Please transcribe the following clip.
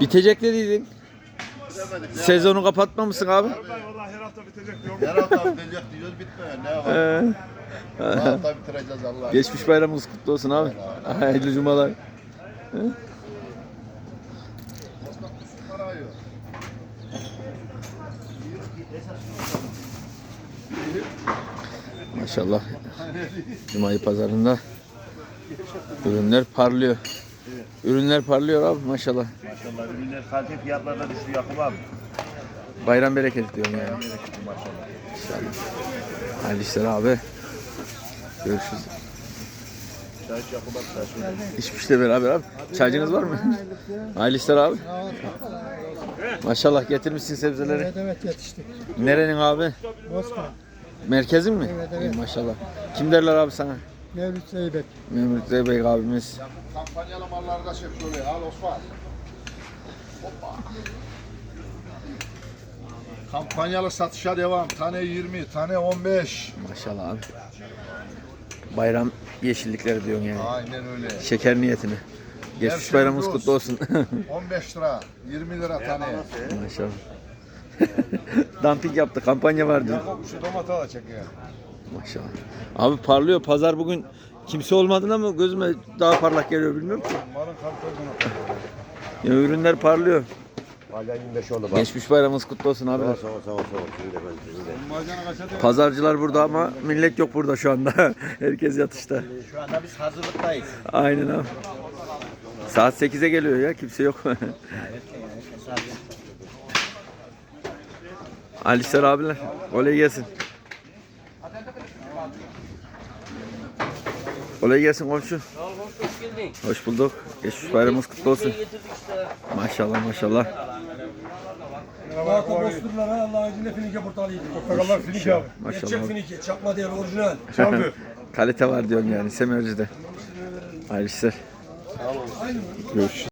Bitecek dediydin. Sezonu kapatmamışsın abi. Vallahi her hafta bitecek diyorum. Her hafta bitecek diyoruz bitmiyor. Ne var? Ee, Her hafta bitireceğiz Allah'a. geçmiş bayramınız kutlu olsun abi. Hayırlı cumalar. Maşallah. Cumayı pazarında ürünler parlıyor. Ürünler parlıyor abi maşallah. Maşallah ürünler kalite fiyatlarına düştü Yakup abi. Bayram bereketi diyorum yani. Maşallah. İnşallah. Hayırlı işler abi. Görüşürüz. Çay Yakup abi çay. İçmişle beraber abi. Çaycınız var mı? Hayırlı işler abi. Maşallah getirmişsin sebzeleri. Evet evet yetiştik. Nerenin abi? Bozkır, Merkezin mi? Evet, evet. İyi, maşallah. Kim derler abi sana? Mevlüt Zeybek. Mehmet Zeybek abimiz. Kampanyalı malları da çek şöyle. Al Osman. Hoppa. Kampanyalı satışa devam. Tane 20, tane 15. Maşallah abi. Bayram yeşillikleri diyorsun yani. Aynen öyle. Şeker niyetine. Geçmiş Her bayramımız şey kutlu olsun. 15 lira, 20 lira tane. maşallah. Dumping yaptı. Kampanya var diyor. Şu domatı da çekiyor. Maşallah. Abi parlıyor. Pazar bugün kimse olmadığına ama gözüme daha parlak geliyor bilmiyorum ki. Malın kalite Ya ürünler parlıyor. Hala 25 oldu bak. Geçmiş bayramımız kutlu olsun abi. Sağ ol sağ ol sağ ol. Şimdi de ben şimdi de. Pazarcılar burada ama millet yok burada şu anda. Herkes yatışta. Şu anda biz hazırlıktayız. Aynen abi. Saat 8'e geliyor ya kimse yok. Alistar abiler. Kolay gelsin. Kolay gelsin komşu. Hoş bulduk. Geçmiş bayramımız kutlu olsun. Maşallah maşallah. Zaten bozkırlara Allah'ın izniyle finike portalıydı. Portakallar finik abi. Maşallah. Gerçek finike, çakma değil, orijinal. Çaldı. Kalite var diyorsun yani Semerci'de. Hayırlı işler. Görüşürüz.